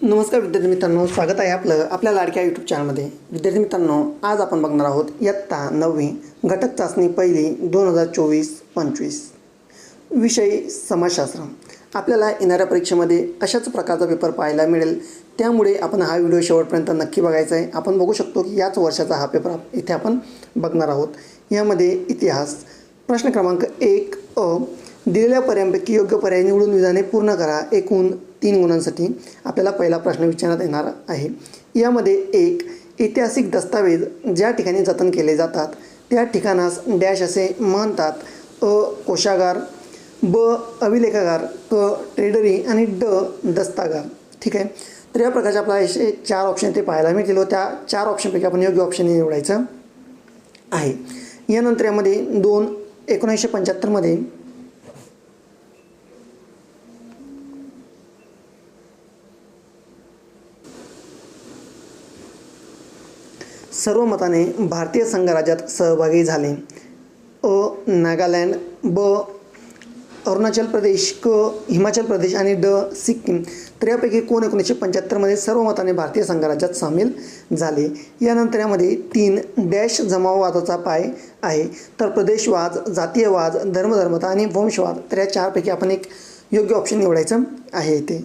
नमस्कार विद्यार्थी मित्रांनो स्वागत आहे आपलं आपल्या लाडक्या यूट्यूब चॅनलमध्ये विद्यार्थी मित्रांनो आज आपण बघणार आहोत इयत्ता नववी घटक चाचणी पहिली दोन हजार चोवीस पंचवीस. विषय समाजशास्त्र. आपल्याला येणाऱ्या परीक्षेमध्ये अशाच प्रकारचा पेपर पाहायला मिळेल त्यामुळे आपण हा व्हिडिओ शेवटपर्यंत नक्की बघायचा आहे. आपण बघू शकतो की याच वर्षाचा हा पेपर आप- इथे आपण बघणार आहोत. यामध्ये इतिहास प्रश्न क्रमांक एक अ दिलेल्या पर्यायांपैकी योग्य पर्याय निवडून विधाने पूर्ण करा एकूण तीन गुणांसाठी आपल्याला पहिला प्रश्न विचारण्यात येणार आहे. यामध्ये एक ऐतिहासिक दस्तावेज ज्या ठिकाणी जतन केले जातात त्या ठिकाणास डॅश असे म्हणतात. अ कोशागार ब अभिलेखागार क ट्रेडरी आणि ड दस्तागार. ठीक आहे? तर या प्रकारचे आपल्याला असे चार ऑप्शन ते पाहायला मिळतील व त्या चार ऑप्शनपैकी आपण योग्य ऑप्शन निवडायचं आहे. यानंतर यामध्ये दोन एकोणीसशे पंच्याहत्तरमध्ये सर्व मताने भारतीय संघराज्यात सहभागी झाले. अ नागालँड ब अरुणाचल प्रदेश क हिमाचल प्रदेश आणि ड सिक्कीम तर यापैकी कोण एकोणीसशे पंच्याहत्तरमध्ये सर्व मताने भारतीय संघराज्यात सामील झाले. यानंतर यामध्ये तीन डॅश जमाववादाचा पाय आहे. तर प्रदेशवाद जातीयवाद धर्मधर्मता आणि वंशवाद तर या चारपैकी आपण एक योग्य ऑप्शन निवडायचं आहे इथे.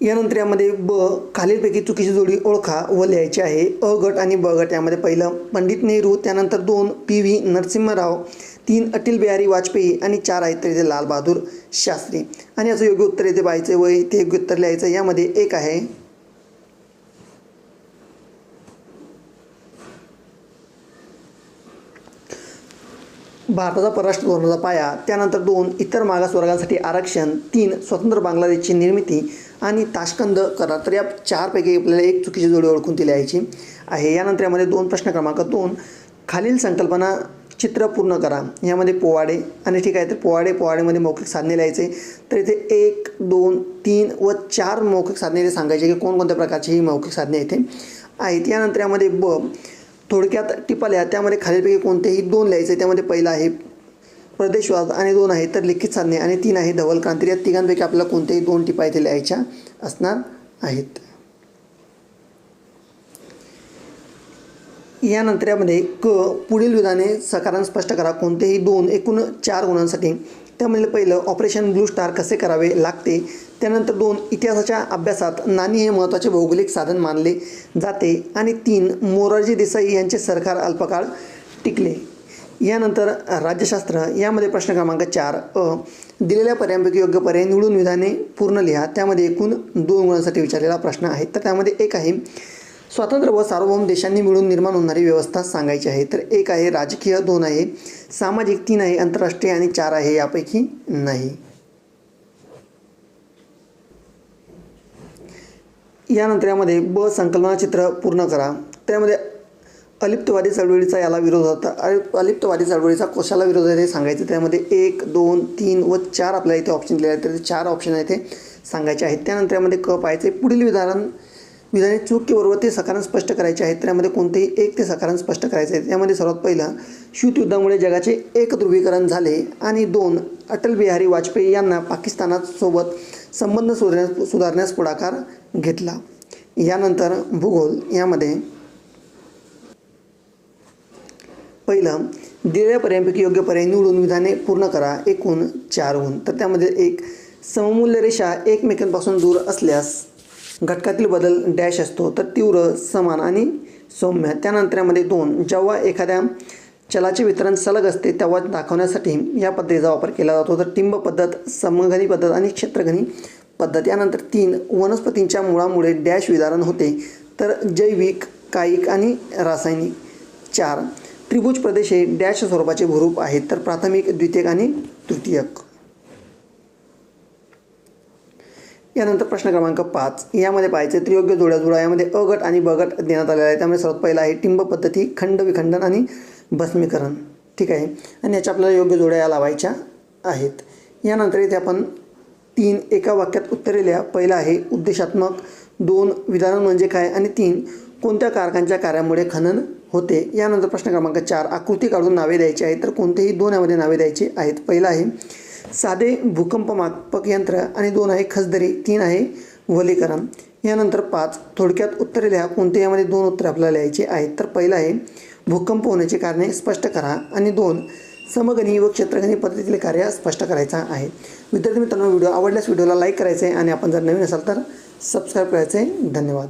यानंतर यामध्ये ब खालीलपैकी चुकीची जोडी ओळखा व लिहायची आहे. अ गट आणि ब गट यामध्ये पहिलं पंडित नेहरू त्यानंतर दोन पी व्ही नरसिंहराव तीन अटल बिहारी वाजपेयी आणि चार आहेत तर इथे लालबहादूर शास्त्री. आणि याचं योग्य उत्तर इथे पाहायचं व इथे योग्य उत्तर लिहायचं यामध्ये एक आहे. भारताचा परराष्ट्र धोरणाचा पाया त्यानंतर दोन इतर मागासवर्गांसाठी आरक्षण तीन स्वतंत्र बांगलादेशची निर्मिती आणि ताशकंद करार. तर या चारपैकी आपल्याला एक चुकीची जोडी ओळखून ती लिहायची आहे. यानंतर यामध्ये दोन प्रश्न क्रमांक दोन. खालील संकल्पना चित्र पूर्ण करा. यामध्ये पोवाडे आणि ठीक आहे तर पोवाडे पोवाडेमध्ये मौखिक साधने लिहायचे. तर इथे एक दोन तीन व चार मौखिक साधने इथे सांगायचे की कोणकोणत्या प्रकारची ही मौखिक साधने इथे आहेत. यानंतर यामध्ये ब थोडक्यात टिपा लिहा त्यामध्ये खालीलपैकी कोणतेही दोन लिहायचे त्यामध्ये पहिलं आहे प्रदेशवाद आणि दोन आहे तर लिखित साधने आणि तीन आहे धवल क्रांती. या तिघांपैकी आपल्याला कोणतेही दोन टिपा इथे लिहायच्या असणार आहेत. यानंतर यामध्ये क पुढील विधाने सकारण स्पष्ट करा. कोणतेही दोन एकूण चार गुणांसाठी. त्यामध्ये पहिलं ऑपरेशन ब्लू स्टार कसे करावे लागते? त्यानंतर दोन इतिहासाच्या अभ्यासात नाणी हे महत्त्वाचे भौगोलिक साधन मानले जाते आणि तीन मोरारजी देसाई यांचे सरकार अल्पकाळ टिकले. यानंतर राज्यशास्त्र यामध्ये प्रश्न क्रमांक चार अ दिलेल्या पर्यायांपैकी योग्य पर्याय निवडून विधाने पूर्ण लिहा. त्यामध्ये एकूण दोन गुणांसाठी विचारलेला प्रश्न आहे. तर त्यामध्ये एक आहे स्वातंत्र्य व सार्वभौम देशांनी मिळून निर्माण होणारी व्यवस्था सांगायची आहे. तर एक आहे राजकीय दोन आहे सामाजिक तीन आहे आंतरराष्ट्रीय आणि चार आहे यापैकी नाही. यानंतर यामध्ये ब संकल्पना चित्र पूर्ण करा. त्यामध्ये अलिप्तवादी चळवळीचा याला विरोध होता. अलिप अलिप्तवादी चळवळीचा कशाला विरोध आहे ते सांगायचं. त्यामध्ये एक दोन तीन व चार आपल्याला इथे ऑप्शन दिले आहेत. तर ते चार ऑप्शन आहे ते सांगायचे आहेत. त्यानंतर यामध्ये क पाहायचे. पुढील विधान विधाने चूक की बरोबर ते सकारण स्पष्ट करायचे आहेत. त्यामध्ये कोणतेही एक ते सकारण स्पष्ट करायचे आहे त्यामध्ये सर्वात पहिलं शीतयुद्धामुळे जगाचे एक ध्रुवीकरण झाले आणि दोन अटल बिहारी वाजपेयी यांना पाकिस्तानात सोबत संबंध सुधारण्यास सुधारण्यास पुढाकार घेतला. यानंतर भूगोल यामध्ये पहिलं दिलेल्या पर्यायांपैकी योग्य पर्याय निवडून विधाने पूर्ण करा एकूण चार गुण तर त्यामध्ये एक सममूल्य रेषा एकमेकांपासून दूर असल्यास घटकातील बदल डॅश असतो. तर तीव्र समान आणि सौम्य. त्यानंतर यामध्ये दोन जेव्हा एखाद्या चलाचे वितरण सलग असते तेव्हा दाखवण्यासाठी या पद्धतीचा वापर केला जातो. तर टिंब पद्धत समघनी पद्धत आणि क्षेत्रघनी पद्धत. यानंतर तीन वनस्पतींच्या मुळामुळे डॅश विदारण होते. तर जैविक कायिक आणि रासायनिक. चार त्रिभुज प्रदेश हे डॅश स्वरूपाचे भूरूप आहेत. तर प्राथमिक द्वितीयक आणि तृतीयक. यानंतर प्रश्न क्रमांक पाच. यामध्ये पाहायचे त्रियोग्य जोड्या जुळा यामध्ये अगट आणि बगट देण्यात आलेला आहे त्यामुळे सर्वात पहिला आहे टिंब पद्धती खंड विखंडन आणि भस्मीकरण. ठीक आहे? आणि याच्या आपल्याला योग्य जोड्या या लावायच्या आहेत. यानंतर इथे आपण तीन एका वाक्यात उत्तरे लिहा पहिलं आहे उद्देशात्मक. दोन विधान म्हणजे काय? आणि तीन कोणत्या कारकांच्या कार्यामुळे खनन होते? यानंतर प्रश्न क्रमांक चार आकृती काढून नावे द्यायची आहेत तर कोणतेही दोन यामध्ये नावे द्यायची आहेत. पहिलं आहे साधे भूकंपमापक यंत्र आणि दोन आहे खसदरी. तीन आहे वलीकरण. यानंतर पाच थोडक्यात उत्तरे लिहा कोणते यामध्ये दोन उत्तरे आपल्याला लिहायची आहेत. तर पहिलं आहे भूकंप होण्याची कारणे स्पष्ट करा आणि दोन समगणी व क्षेत्रगणी पद्धतीतील कार्य स्पष्ट करायचा आहे. विद्यार्थी मित्रांनो व्हिडिओ आवडल्यास व्हिडिओला लाईक करायचे आहे आणि आपण जर नवीन असाल तर सबस्क्राईब करायचे. धन्यवाद.